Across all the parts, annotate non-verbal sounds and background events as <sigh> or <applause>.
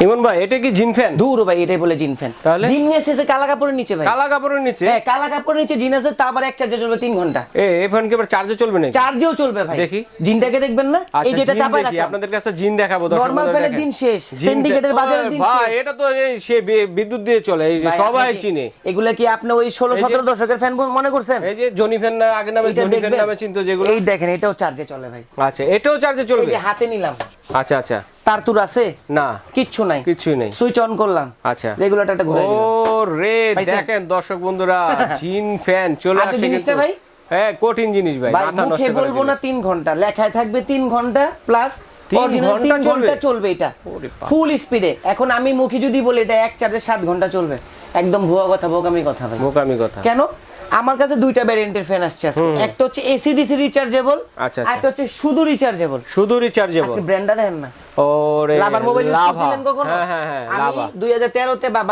ইমন ভাই এটা কি জিন ফ্যান? দূর ভাই এটাই বলে জিন ফ্যান। তাহলে? এসেছে কালা কাপড়ের নিচে ভাই। কালা কাপড়ের নিচে? হ্যাঁ কালা কাপড়ের নিচে জিন আছে তা আবার এক চার্জে চলবে তিন ঘণ্টা। এ এই ফ্যান কি আবার চার্জে চলবে নাকি? চার্জেও চলবে ভাই। দেখি। জিনটাকে দেখবেন না? এই আচ্ছা, যেটা চাপায় দেখি, আপনাদের কাছে জিন দেখাবো দর্শক নরমাল ফ্যানের দিন শেষ। সিন্ডিকেটের বাজারের দিন ভাই এটা তো এই সে বিদ্যুৎ দিয়ে চলে এই যে সবাই চিনে। এগুলা কি আপনি ওই ষোলো এই যে- সতেরো দশকের ফ্যান মনে করছেন? এই যে জনি ফ্যান না আগে নামে জনি ফ্যান নামে চিনতো যেগুলো। এই দেখেন এটাও চার্জে চলে ভাই। আচ্ছা এটাও চার্জে চলবে? এই যে হাতে নিলাম। আচ্ছা আচ্ছা। তার তুর আছে? না। কিচ্ছু নাই। নেই। সুইচ অন করলাম। আচ্ছা। রেগুলেটরটা ঘুরে ও রে দেখেন দর্শক বন্ধুরা <laughs> জিন ফ্যান চলে আসছে জিনিসটা ভাই? হ্যাঁ কঠিন জিনিস ভাই মাথা নষ্ট বলব না ঘণ্টা লেখায় থাকবে তিন ঘণ্টা প্লাস ঘণ্টা চলবে? এটা। ফুল স্পিডে এখন আমি মুখে যদি বলি এটা এক চার্জে সাত ঘণ্টা চলবে। একদম ভুয়া কথা বোকামি কথা ভাই। বোকামি কথা। কেন? আমার কাছে দুইটা ভ্যারিয়েন্টের ফ্যান আসছে আজকে। একটা হচ্ছে এসি ডিসি রিচার্জেবল। আর একটা হচ্ছে শুধু রিচার্জেবল শুধু রিচার্জেবল ব্র্যান্ডটা দেখেন না। ওরে লাভার মোবাইল ইউজ করছিলেন কখনো? হ্যাঁ হ্যাঁ হ্যাঁ আমি লাভা। দুই হাজার তেরোতে বা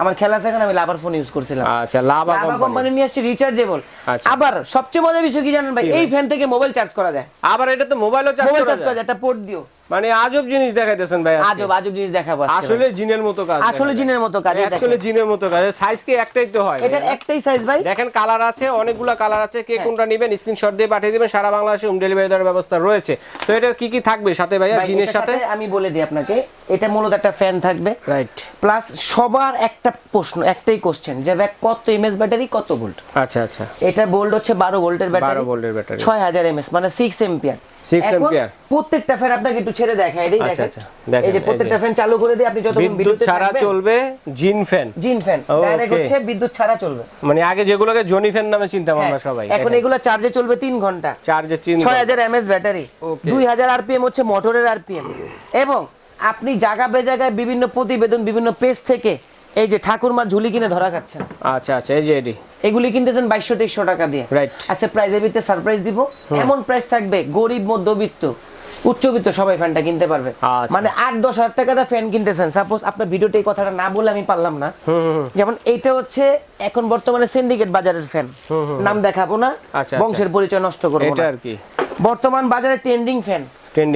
আমার খেলা সেখানে আমি লাভার ফোন ইউজ করছিলাম। আচ্ছা লাভা লাভা কোম্পানি কোম্পানি নিয়ে আসছে রিচার্জেবল আচ্ছা। আবার সবচেয়ে মজার বিষয় কি জানেন ভাই? এই ফ্যান থেকে মোবাইল চার্জ করা যায়। আবার এটা তো মোবাইলও চার্জ করা যায়। যায় পোর্ট দিও। মানে আজব জিনিস দেখাইতেছেন ভাই আজব আজব জিনিস দেখাবো আসলে জিনের মতো কাজ আসলে জিনের মতো কাজ আসলে জিনের মতো কাজ। সাইজ কি একটাই তো হয়। এটার একটাই সাইজ ভাই। দেখেন কালার আছে অনেকগুলা কালার আছে। কে। কোনটা নেবেন স্ক্রিনশট দিয়ে পাঠিয়ে দিবেন। সারা বাংলাদেশে হোম ডেলিভারি দেওয়ার ব্যবস্থা রয়েছে। তো এটা কি কি থাকবে? সাথে ভাইয়া ভাই, জিনের সাথে আমি বলে দিই আপনাকে এটা মূলত একটা ফ্যান থাকবে। রাইট প্লাস সবার একটা প্রশ্ন একটাই কোশ্চেন যে ভাই কত এমএস ব্যাটারি কত ভোল্ট আচ্ছা আচ্ছা। এটা ভোল্ট হচ্ছে বারো ভোল্টের ব্যাটারি 12 ভোল্টের ব্যাটারি। ছয় হাজার এমএস মানে সিক্স এম্পিয়ার 6 ampere প্রত্যেকটা ফ্যান আপনাকে একটু ছেড়ে দেখায় এই আচ্ছা, দেখেন। আচ্ছা, দেখেন, এই যে প্রত্যেকটা ফ্যান চালু করে দিয়ে আপনি যতক্ষণ বিদ্যুৎ ছাড়া চলবে জিন ফ্যান জিন ফ্যান. ডাইরেক্ট হচ্ছে বিদ্যুৎ ছাড়া চলবে। মানে আগে যেগুলোকে জনি ফ্যান নামে চিনতাম আমরা হ্যাঁ, সবাই। এখন এগুলো চার্জে চলবে তিন ঘণ্টা। চার্জে চিন ছয় হাজার এমএস ব্যাটারি Okay. দুই হাজার আরপিএম হচ্ছে মোটরের আরপিএম এবং আপনি জায়গা বে জায়গায় বিভিন্ন প্রতিবেদন বিভিন্ন পেজ থেকে এই যে ঠাকুরমার ঝুলি কিনে ধরা খাচ্ছেন। আচ্ছা আচ্ছা এই যে এডি। এগুলি কিনতেছেন বাইশশো তেইশশো টাকা দিয়ে। Right. আচ্ছা প্রাইজের ভিতরে সারপ্রাইজ দিব। এমন প্রাইস থাকবে গরিব মধ্যবিত্ত উচ্চবিত্ত সবাই ফ্যানটা কিনতে পারবে। আচ্ছা। মানে আট দশ হাজার টাকা দিয়ে ফ্যান কিনতেছেন। সাপোজ আপনার ভিডিওতে এই কথাটা না বলে আমি পারলাম না। যেমন এইটা হচ্ছে এখন বর্তমানে সিন্ডিকেট বাজারের ফ্যান নাম দেখাবো না আচ্ছা, বংশের পরিচয় নষ্ট করব এটা না আর কি। বর্তমান বাজারে ট্রেন্ডিং ফ্যান।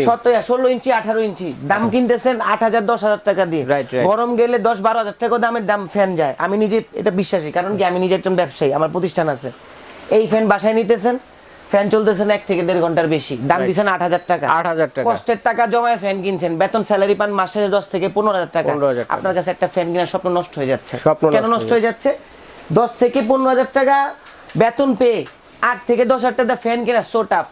সতেরো ষোলো ইঞ্চি আঠারো ইঞ্চি। দাম কিনতেছেন আট হাজার দশ হাজার টাকা দিয়ে. গরম গেলে দশ বারো হাজার টাকা দামের দাম ফ্যান যায়। আমি নিজে এটা বিশ্বাসী কারণ কি আমি নিজে একজন ব্যবসায়ী আমার প্রতিষ্ঠান আছে। এই ফ্যান বাসায় নিতেছেন ফ্যান চলতেছেন এক থেকে দেড় ঘণ্টার বেশি। দাম. দিচ্ছেন আট হাজার টাকা। 8,000 টাকা। কষ্টের টাকা জমায় ফ্যান কিনছেন। বেতন স্যালারি পান মাসে দশ থেকে পনেরো হাজার টাকা। 15,000 টাকা। আপনার কাছে একটা ফ্যান কেনার স্বপ্ন নষ্ট হয়ে যাচ্ছে। কেন নষ্ট হয়ে যাচ্ছে? দশ থেকে পনেরো হাজার টাকা বেতন পেয়ে আট থেকে দশ হাজার টাকা ফ্যান কেনা সো টাফ.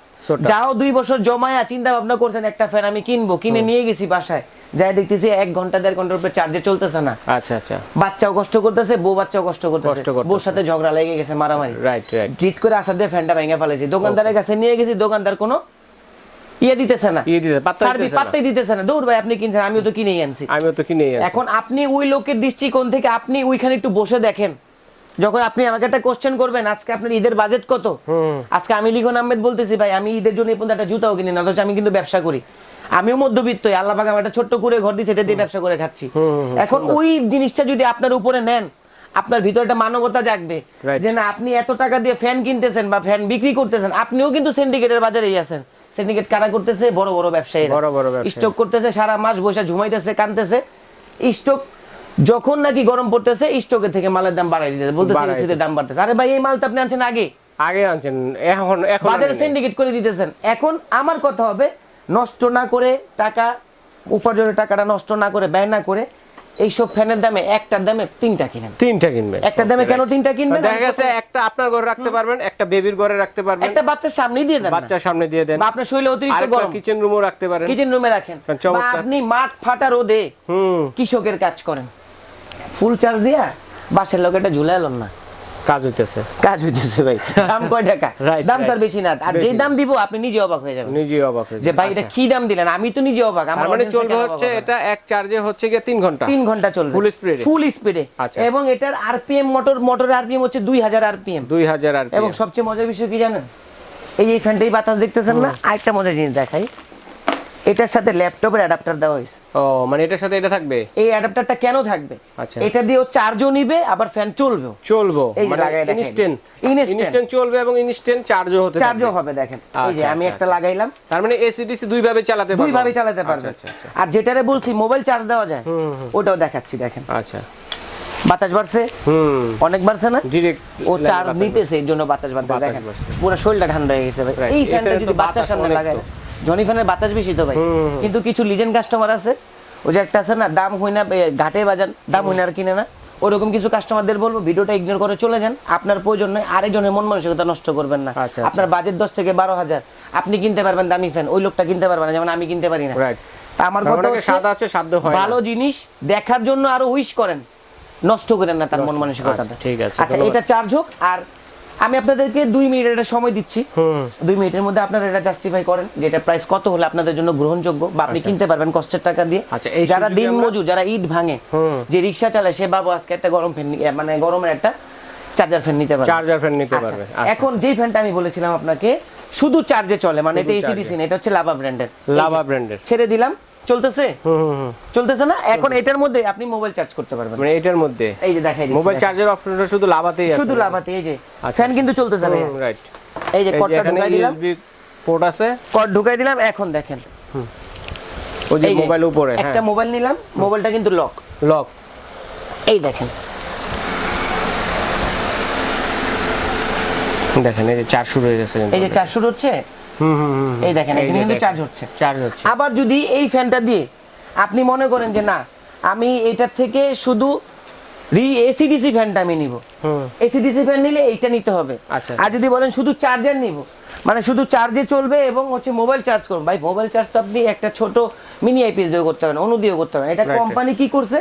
যাও দুই বছর জমায়া চিন্তা ভাবনা করছেন একটা ফ্যান আমি কিনবো। কিনে নিয়ে গেছি বাসায়। যাই দেখতেছি এক ঘণ্টা দেড় ঘণ্টার উপরে চার্জে চলতেছে না। আচ্ছা আচ্ছা। বাচ্চাও কষ্ট করতেছে বউ বাচ্চাও কষ্ট করতেছে। বউর সাথে ঝগড়া লেগে গেছে মারামারি। রাইট রাইট জিত করে আসার দিয়ে ফ্যানটা ভেঙে ফেলেছি দোকানদারের কাছে নিয়ে গেছি দোকানদার কোনো ইয়ে দিতেছে না। ইয়ে দিতে সার্ভিস পাত্তাই দিতেছে না। দৌড় ভাই আপনি কিনছেন আমিও তো কিনেই আনছি। আমিও তো কিনে এখন আপনি ওই লোকের দৃষ্টিকোণ থেকে আপনি ওইখানে একটু বসে দেখেন। যখন আপনি আমাকে একটা কোশ্চেন করবেন আজকে আপনার ঈদের বাজেট কত? আজকে আমি লিখন আহমেদ বলতেছি ভাই আমি ঈদের জন্য পর্যন্ত একটা জুতাও কিনি না অথচ আমি কিন্তু ব্যবসা করি। আমিও মধ্যবিত্ত আল্লাহ পাক আমার একটা ছোট্ট করে ঘর দিয়েছে এটা দিয়ে ব্যবসা করে খাচ্ছি। এখন ওই জিনিসটা যদি আপনার উপরে নেন আপনার ভিতরে একটা মানবতা জাগবে যে না আপনি এত টাকা দিয়ে ফ্যান কিনতেছেন বা ফ্যান বিক্রি করতেছেন আপনিও কিন্তু সিন্ডিকেটের বাজারেই আছেন। সিন্ডিকেট কারা করতেছে? বড় বড় ব্যবসায়ী বড় বড় ব্যবসায়ী। স্টক করতেছে সারা মাস বসে ঝুমাইতেছে কানতেছে। স্টক যখন নাকি গরম পড়তেছে স্টকের থেকে মালের দাম বাড়াই দিতেছে। বলতেছে এলসিতে দাম বাড়তেছে। আরে ভাই এই মাল তো আপনি আনছেন আগে? আগে আনছেন এখন এখন বাজারে সিন্ডিকেট করে দিতেছেন। এখন আমার কথা হবে নষ্ট না করে টাকা উপার্জনের টাকাটা নষ্ট না করে ব্যয় না করে এইসব ফ্যানের দামে একটার দামে তিনটা কিনেন তিনটা কিনবেন। একটার দামে কেন তিনটা কিনবেন? দেখা গেছে একটা আপনার ঘরে রাখতে পারবেন একটা বেবির ঘরে রাখতে পারবেন। একটা বাচ্চার সামনেই দিয়ে দেন বাচ্চার সামনে দিয়ে দেন। বা আপনার শরীরে অতিরিক্ত গরম। কিচেন রুমও রাখতে পারেন। কিচেন রুমে রাখেন। বা আপনি মাঠ ফাটা রোদে হুম। কৃষকের কাজ করেন। ফুল চার্জ দিয়া? বাসের লোক এটা ঝুলে এলেন না। কাজ হইতেছে। কাজ হইতেছে ভাই। দাম কয় টাকা? <laughs> দাম তার বেশি না। আর যেই দাম দিব আপনি নিজে অবাক হয়ে যাবেন। নিজেই অবাক হয়ে যে ভাই এটা আচ্ছা। কি দাম দিলেন? আমি তো নিজে অবাক। আমার মানে চলবে হচ্ছে এটা এক চার্জে হচ্ছে গিয়ে তিন ঘণ্টা। তিন ঘণ্টা চলবে। ফুল এ? ফুল স্পিডে। এবং এটার আরপিএম মোটর মোটরের আরপিএম হচ্ছে দুই হাজার আরপিএম দুই হাজার আর এবং সবচেয়ে মজার বিষয় কি জানেন? এই এই ফ্যানটাই বাতাস দেখতেছেন না? আরেকটা মজার জিনিস দেখাই। এটার সাথে ল্যাপটপের অ্যাডাপ্টার দেওয়া হয়েছে। ও মানে এটার সাথে এটা থাকবে? এই অ্যাডাপ্টারটা কেন থাকবে? আচ্ছা। এটা দিয়েও চার্জও নিবে আবার ফ্যান চলবেও। চলবো এই মানে লাগাই দেখেন। ইনস্ট্যান্ট ইনস্ট্যান্ট চলবে এবং ইনস্ট্যান্ট চার্জও হতে চার্জও হবে দেখেন। এই যে আচ্ছা, আমি আচ্ছা, একটা লাগাইলাম। তার মানে এসিডিসি দুই ভাবে চালাতে পারব। দুই ভাবে চালাতে পারবে। আচ্ছা আচ্ছা আর যেটারে বলছি মোবাইল চার্জ দেওয়া যায় ওটাও দেখাচ্ছি দেখেন। আচ্ছা। বাতাস বাড়ছে? হুম। অনেক বাড়ছে না? ও চার্জ নিতেছে এর জন্য বাতাস বাড়তে দেখেন। পুরো শরীরটা ঠান্ডা হয়ে গেছে। এই ফ্যানটা যদি বাচ্চার সামনে লাগায়। জনি ফ্যানের বাতাস বেশি তো ভাই। কিন্তু কিছু লিজেন্ড কাস্টমার আছে ওই যে একটা আছে না দাম হই না ঘাটে বাজান দাম হই না আর কিনে না। ওরকম কিছু কাস্টমারদের বলব ভিডিওটা ইগনোর করে চলে যান। আপনার প্রয়োজন নয় আরেকজনের মন মানসিকতা নষ্ট করবেন না। আচ্ছা, আপনার বাজেট দশ থেকে বারো হাজার। আপনি কিনতে পারবেন দামি ফ্যান ওই লোকটা কিনতে পারবে না যেমন আমি কিনতে পারি না। আমার কথা আছে সাধ্য হয় ভালো জিনিস দেখার জন্য আরও উইশ করেন নষ্ট করেন না তার মন মানসিকতাটা। আচ্ছা, ঠিক আছে, আচ্ছা এটা চার্জ হোক আর আমি আপনাদেরকে দুই মিনিট একটা সময় দিচ্ছি। দুই মিনিটের মধ্যে আপনারা এটা জাস্টিফাই করেন যে এটা প্রাইস কত হলে আপনাদের জন্য গ্রহণযোগ্য বা আপনি কিনতে পারবেন কষ্টের টাকা দিয়ে। আচ্ছা, যারা দিন মজুর যারা ইট ভাঙে যে রিক্সা চালায় সে বাবু আজকে একটা গরম ফ্যান মানে গরমের একটা চার্জার ফ্যান নিতে পারবে। চার্জার ফ্যান নিতে আচ্ছা, পারবে। আচ্ছা, এখন যেই ফ্যানটা আমি বলেছিলাম আপনাকে শুধু চার্জে চলে মানে এটা এসি ডিসি না এটা হচ্ছে লাভা ব্র্যান্ডের লাভা ব্র্যান্ডের ছেড়ে দিলাম। চলতেছে? চলতেছে না? এখন এটার মধ্যে আপনি মোবাইল চার্জ করতে পারবেন। মানে এটার মধ্যে? এই যে দেখাই দিচ্ছি মোবাইল। চার্জের অপশনটা শুধু লাভাতেই আছে। শুধু লাভাতে এই যে। আচ্ছা, ফ্যান কিন্তু চলতেছে ভাই রাইট এই যে কর্ডটা ঢুকাই দিলাম। ইউএসবি পোর্ট আছে। কর্ড ঢুকাই দিলাম এখন দেখেন। ওই যে মোবাইল উপরে হ্যাঁ। একটা মোবাইল নিলাম মোবাইলটা কিন্তু লক লক এই দেখেন। দেখেন এই যে চার্জ শুরু হয়ে গেছে এই যে চার্জ শুরু হচ্ছে এই দেখেন এখানে কিন্তু চার্জ হচ্ছে। চার্জ হচ্ছে। আবার যদি এই ফ্যানটা দিয়ে আপনি মনে করেন যে না আমি এটার থেকে শুধু রি এসিডিসি ফ্যানটা আমি নিব। এসিডিসি ফ্যান নিলে এইটা নিতে হবে। আচ্ছা। আর যদি বলেন শুধু চার্জার নিব মানে শুধু চার্জে চলবে এবং হচ্ছে মোবাইল চার্জ করুন ভাই মোবাইল চার্জ তো আপনি একটা ছোট মিনি আইপিএস দিয়ে করতে পারেন অনু দিয়েও করতে পারেন। এটা কোম্পানি কি করছে?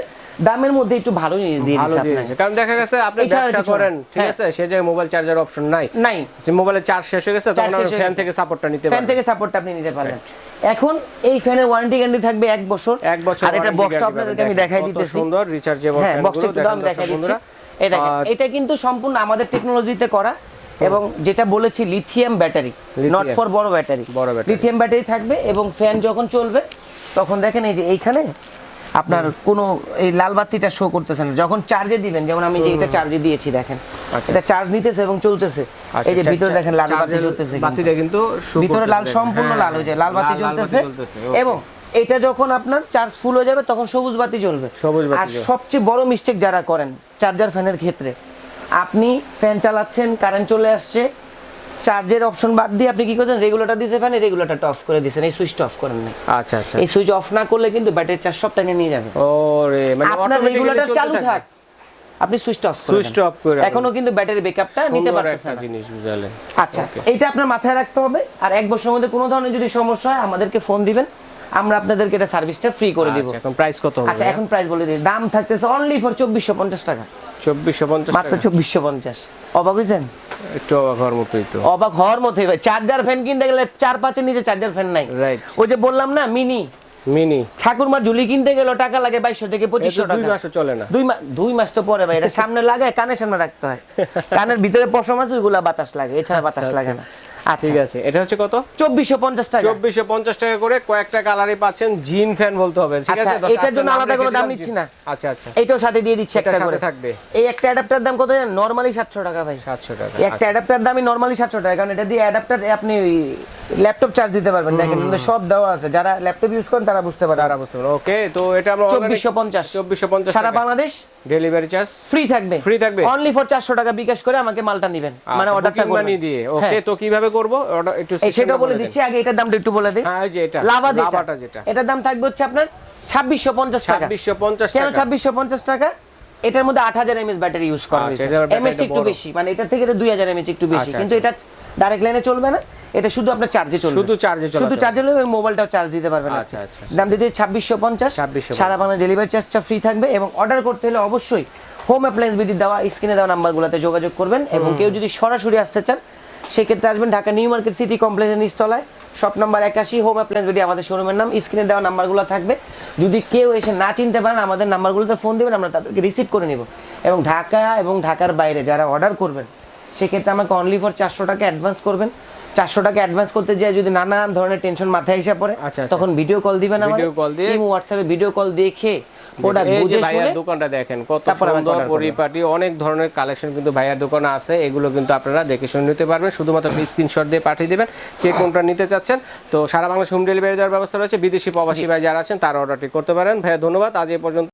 দামের মধ্যে একটু ভালো জিনিস দিয়ে দিচ্ছে আপনাকে। কারণ দেখা গেছে আপনি ব্যবসা করেন ঠিক হ্যাঁ। আছে? সে যে মোবাইল চার্জার অপশন নাই। নাই। যে মোবাইলের চার্জ শেষ হয়ে গেছে তখন হয়ে ফ্যান থেকে সাপোর্টটা নিতে পারেন ফ্যান থেকে সাপোর্টটা আপনি নিতে পারবেন। এখন এই ফ্যানের ওয়ারেন্টি গ্যারান্টি থাকবে এক বছর। এক বছর আর এটা বক্সটা আপনাদেরকে আমি দেখাই দিতেছি। সুন্দর রিচার্জেবল হ্যাঁ বক্সটা একটু দাম দেখাই দিচ্ছি। এই দেখেন এটা কিন্তু সম্পূর্ণ আমাদের টেকনোলজিতে করা এবং যেটা বলেছি লিথিয়াম ব্যাটারি নট ফর বড় ব্যাটারি। লিথিয়াম ব্যাটারি থাকবে এবং ফ্যান যখন চলবে তখন দেখেন এই যে এইখানে আপনার কোনো এই লাল বাতিটা শো করতেছে না। যখন চার্জে দিবেন যেমন আমি যে এটা চার্জে দিয়েছি দেখেন। আচ্ছা। এটা চার্জ নিতেছে এবং চলতেছে। এই যে আচ্ছা, ভিতরে দেখেন লাল বাতি জ্বলতেছে বাতিটা কিন্তু ভিতরে লাল সম্পূর্ণ হ্যাঁ, লাল হয়ে যায়। লাল বাতি জ্বলতেছে জ্বলতেছে, এবং এটা যখন আপনার চার্জ ফুল হয়ে যাবে তখন সবুজ বাতি জ্বলবে। সবুজ বাতি আর সবচেয়ে বড় মিস্টেক যারা করেন চার্জার ফ্যানের ক্ষেত্রে আপনি ফ্যান চালাচ্ছেন কারেন্ট চলে আসছে চার্জের অপশন বাদ দিয়ে আপনি কি করছেন? রেগুলেটর দিয়েছে ফ্যানে রেগুলেটরটা অফ করে দিয়েছেন। এই সুইচটা অফ করেন নাই। আচ্ছা আচ্ছা। এই সুইচ অফ না করলে কিন্তু ব্যাটারির চার্জ সব টাইমে নিয়ে যাবে। ওরে মানে আপনার রেগুলেটর চালু থাক? আপনি সুইচটা অফ করে সুইচটা অফ করে এখনও কিন্তু ব্যাটারি ব্যাকআপটা নিতে সুন্দর পারতেছে একটা জিনিস বুঝালেন আচ্ছা এইটা আপনার মাথায় রাখতে হবে। আর এক বছরের মধ্যে কোনো ধরনের যদি সমস্যা হয় আমাদেরকে ফোন দিবেন। আমরা আপনাদেরকে এটা সার্ভিসটা ফ্রি করে দিব। আচ্ছা, এখন প্রাইস কত হবে আচ্ছা এখন প্রাইস বলে দিই। দাম থাকতেছে অনলি ফর চব্বিশশো পঞ্চাশ টাকা। চব্বিশশো পঞ্চাশ মাত্র চব্বিশশো পঞ্চাশ। অবাক হয়েছেন একটু অবাক হওয়ার মতোই তো। অবাক হওয়ার মতোই ভাই। চার্জার ফ্যান কিনতে গেলে চার পাঁচের নিচে চার্জার ফ্যান নাই। Right. ওই যে বললাম না মিনি মিনি ঠাকুরমার ঝুলি কিনতে টাকা লাগে বাইশশো থেকে পঁচিশশো দুই মাসও চলে না। দুই মাস দুই মাস তো পরে ভাই এটা সামনে লাগায় কানের সামনে রাখতে হয়। <laughs> কানের ভিতরে পশম আছে ওইগুলা বাতাস লাগে এছাড়া বাতাস লাগে না। আচ্ছা ঠিক আছে এটা হচ্ছে কত? চব্বিশশো পঞ্চাশ টাকা। চব্বিশশো পঞ্চাশ টাকা করে কয়েকটা কালারই পাচ্ছেন জিন ফ্যান বলতে হবে ঠিক আচ্ছা, আছে? এটার জন্য আলাদা কোনো দাম নিচ্ছি না। আচ্ছা আচ্ছা। এইটাও সাথে দিয়ে দিচ্ছি একটা করে। থাকবে। এই একটা অ্যাডাপ্টার দাম কত জানেন? নরমালি সাতশো টাকা ভাই। সাতশো টাকা একটা অ্যাডাপ্টার দামই নরমালি সাতশো টাকা কারণ এটা দিয়ে অ্যাডাপ্টার আপনি ল্যাপটপ চার্জ দিতে পারবেন। দেখেন সব দেওয়া আছে। যারা ল্যাপটপ ইউজ করেন তারা বুঝতে পারে তারা বুঝতে পারো ওকে তো এটা আমরা চব্বিশশো পঞ্চাশ। চব্বিশশো পঞ্চাশ সারা বাংলাদেশ? ডেলিভারি চার্জ ফ্রি থাকবে। Free থাকবে? অনলি ফর চারশো টাকা বিকাশ করে আমাকে মালটা নেবেন। মানে অর্ডারটা করবেন। মানি দিয়ে। ওকে হ্যাঁ। তো কীভাবে করব? একটু এই সেটাও বলে দিচ্ছি আগে এটার দামটা একটু বলে দিই। হ্যাঁ ওই যে এটা। লাভা যেটা। যেটা। এটার দাম থাকবে হচ্ছে আপনার ছাব্বিশশো পঞ্চাশ টাকা। ছাব্বিশশো পঞ্চাশ কেন টাকা। ছাব্বিশশো পঞ্চাশ টাকা? এটার মধ্যে আট হাজার এমএস ব্যাটারি ইউজ করা আচ্ছা, হয়েছে। এমএস একটু বেশি। মানে এটা থেকে দুই হাজার এমএচ একটু বেশি। আচ্ছা, কিন্তু এটা ডাইরেক্ট লাইনে চলবে না। এটা শুধু আপনার চার্জে চলবে। শুধু চার্জে চলাচল। শুধু চার্জে চলবে মোবাইলটাও চার্জ দিতে পারবেন আচ্ছা, আচ্ছা। দাম দিতে ছাব্বিশশো পঞ্চাশ। 2650 সারা বাংলা ডেলিভারি চার্জটা ফ্রি থাকবে এবং অর্ডার করতে হলে অবশ্যই হোম অ্যাপ্লায়েন্স বিডি দেওয়া স্ক্রিনে দেওয়া নাম্বারগুলোতে যোগাযোগ করবেন এবং কেউ যদি সরাসরি আসতে চান সেক্ষেত্রে আসবেন ঢাকা নিউ মার্কেট সিটি কমপ্লেক্সের নিচতলায়। শপ নাম্বার একাশি হোম অ্যাপ্লায়েন্স বিডি আমাদের শোরুমের নাম। স্ক্রিনে দেওয়া নাম্বারগুলো থাকবে। যদি কেউ এসে না চিনতে পারেন আমাদের নাম্বারগুলোতে ফোন দেবেন আমরা তাদেরকে রিসিভ করে নিব। এবং ঢাকা এবং ঢাকার বাইরে যারা অর্ডার করবেন সেক্ষেত্রে আমাকে অনলি ফর চারশো টাকা অ্যাডভান্স করবেন। চারশো টাকা অ্যাডভান্স করতে যায় যদি নানান ধরনের টেনশন মাথায় এসে পড়ে আচ্ছা, আচ্ছা। তখন ভিডিও কল দিবেন আমার দিয়ে- হোয়াটসঅ্যাপে ভিডিও কল দেখে প্রোডাক্ট বুঝে ভাইয়ার শুনে দোকানটা দেখেন কত তারপর সুন্দর পরিপাটি অনেক ধরনের কালেকশন কিন্তু ভাইয়ার দোকানে আছে এগুলো কিন্তু আপনারা দেখে শুনে নিতে পারবেন। শুধুমাত্র স্ক্রিনশট দিয়ে পাঠিয়ে দেবেন কে কোনটা নিতে চাচ্ছেন। তো সারা বাংলাদেশ হোম ডেলিভারি দেওয়ার ব্যবস্থা রয়েছে বিদেশি প্রবাসী ভাই যারা আছেন তার অর্ডারটি করতে পারেন। ভাইয়া ধন্যবাদ। আজ এই পর্যন্ত